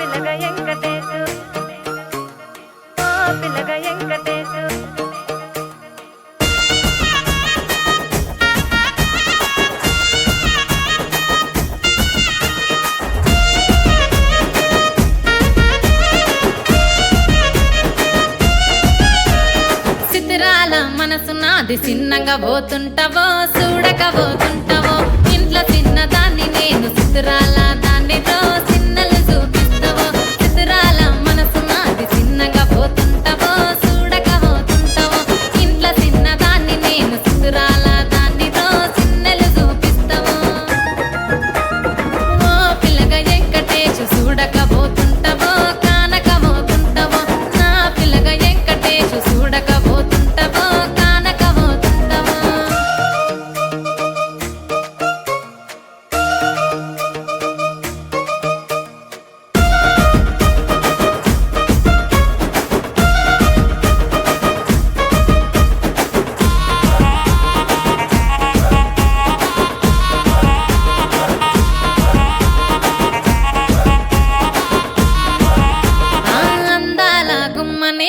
పిల్లగ మనసు నాది చిన్నగా పోతుంటవో చూడక పోతుంటవో. ఇంట్లో చిన్నదాన్ని నేను చిత్రాల దాన్ని దోసి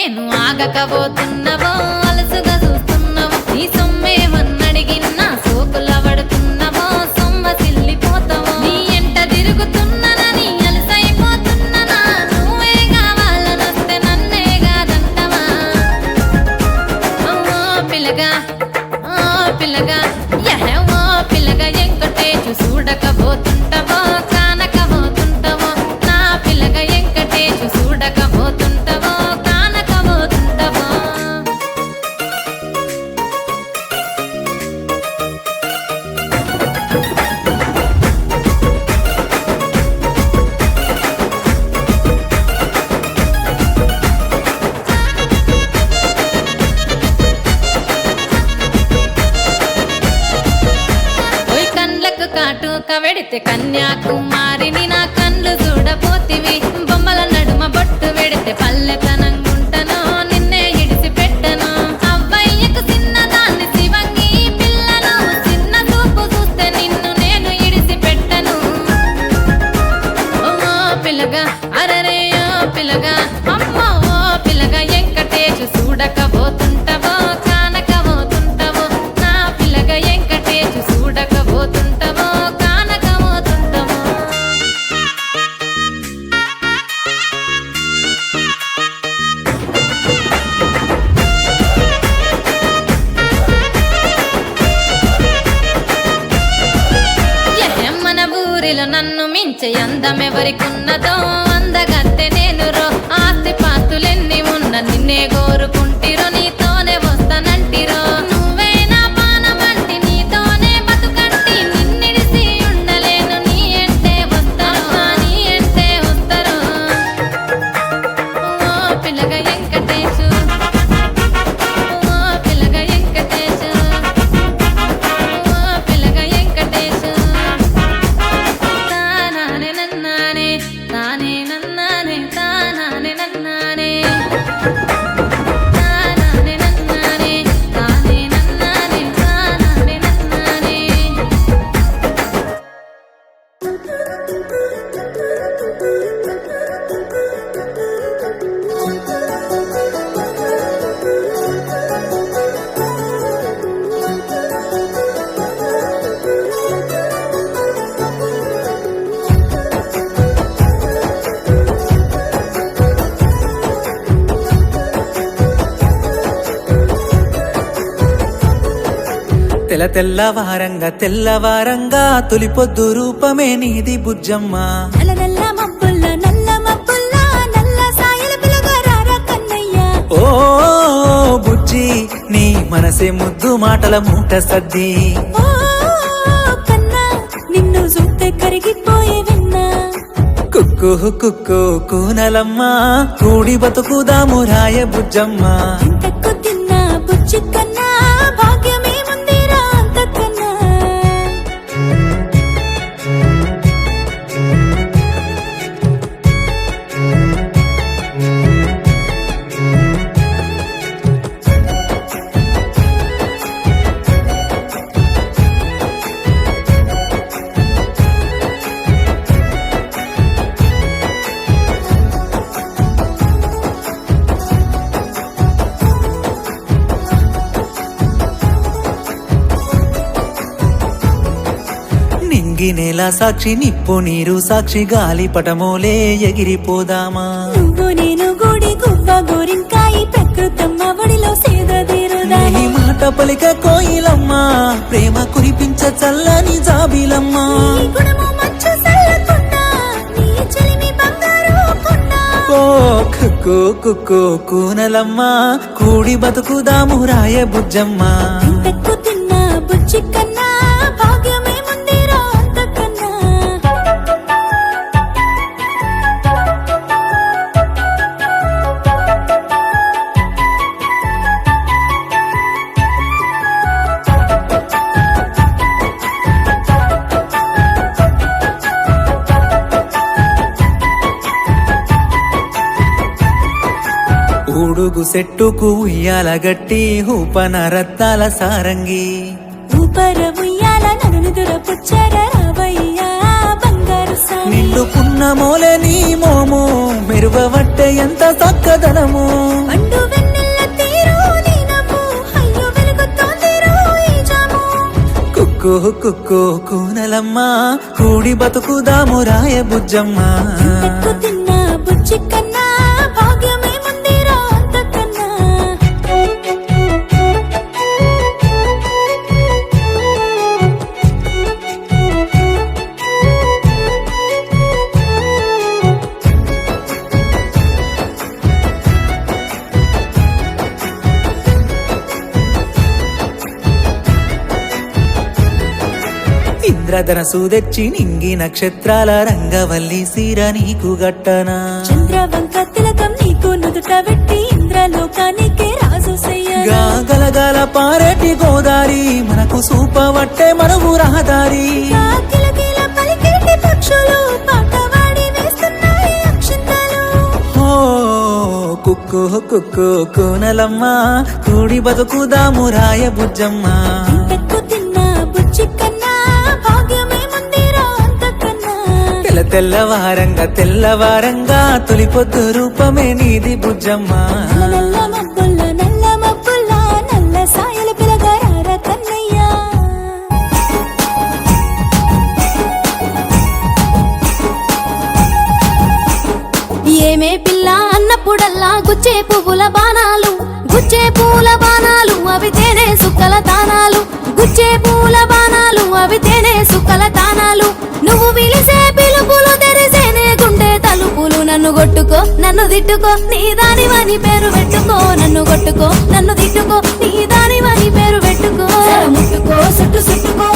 నేను ఆగకపోతున్నావో? పెడితే కన్యాకుమారిని నా ఊరిలో నన్ను ఎవరికి అందమెవరికున్నదో అందగత్తె నేను రో ఆస్తి పాస్తులెన్ని ఉన్న నిన్నే కోరుకుంటే తెల తెల్లవారంగా తెల్లవారంగా తొలిపొద్దు రూపమే నీది బుజ్జమ్మ. ఓ బుజ్జి నీ మనసే ముద్దు మాటల మూట సర్ది నిన్ను చూస్తే కరిగిపోయే విన్నా. కుక్కు కుక్కు కూనలమ్మ కూడి బతుకుదాము రాయ బుజ్జమ్మ. బుజ్జి కన్నా నేల సాక్షి నిప్పు నీరు సాక్షి గాలి పటమోలే ఎగిరిపోదామా? నువ్వు నేను గుడి గువ్వ గోరింకాయి ప్రకృతమ్మ ఒడిలో నీ మాట పలిక కోయిలమ్మ ప్రేమ కురిపించ చల్లని జాబిలమ్మా. కుక్కు కుక్కు కూనలమ్మ కూడి బతుకుదాము రాయ బుజ్జమ్మ బుజ్జి కన్నా ఊడుగు సెట్టుకు ఉయ్యాల గట్టి ఊపన రత్తాల సారంగి. ఊపర ఉయ్యాల నన్ను దురపుచ్చర రావయ్యా బంగారు పున్నమోలే నీ మోము ఎంత చక్కదనము కుక్కు కుక్కు కూనలమ్మ కూడి బతుకుదాము రాయ బుజ్జమ్మ. తిన్న బుజ్జి ఇంద్రధనసు తెచ్చి నింగి నక్షత్రాల రంగవల్లి సీర నీకు గట్టనా. చంద్రవంక తిలకం నీకు నుదుట పెట్టి ఇంద్రలోకానికే రాజు గలగల పారేటి గోదారి మనకు సూపవట్టే మనవు రహదారి. కుక్కు కుక్కు కూనలమ్మ కూడి బతుకుదాము రాయ బుజ్జమ్మ. తెల్లవారంగా తెల్లవారంగా తొలి పొద్దు రూపమే నీది బుజ్జమ్మ. నల్ల నల్ల సాయల ఏమే పిల్ల అన్నప్పుడల్లా గుచ్చే పువ్వుల బాణాలు గుచ్చే పూల బాణాలు అవి తేనే సుక్కల తానాలు. గుచ్చే పూల బాణాలు అవి తేనే సుక్కల తానాలు. నువ్వు విలిసే పిలుపులు తెరిసేనే గుండె తలుపులు. నన్ను కొట్టుకో నన్ను తిట్టుకో నీ దానివని పేరు పెట్టుకో. నన్ను కొట్టుకో నన్ను తిట్టుకో నీ దానివని పేరు పెట్టుకో. ముట్టుకో సుట్టు సుట్టుకో.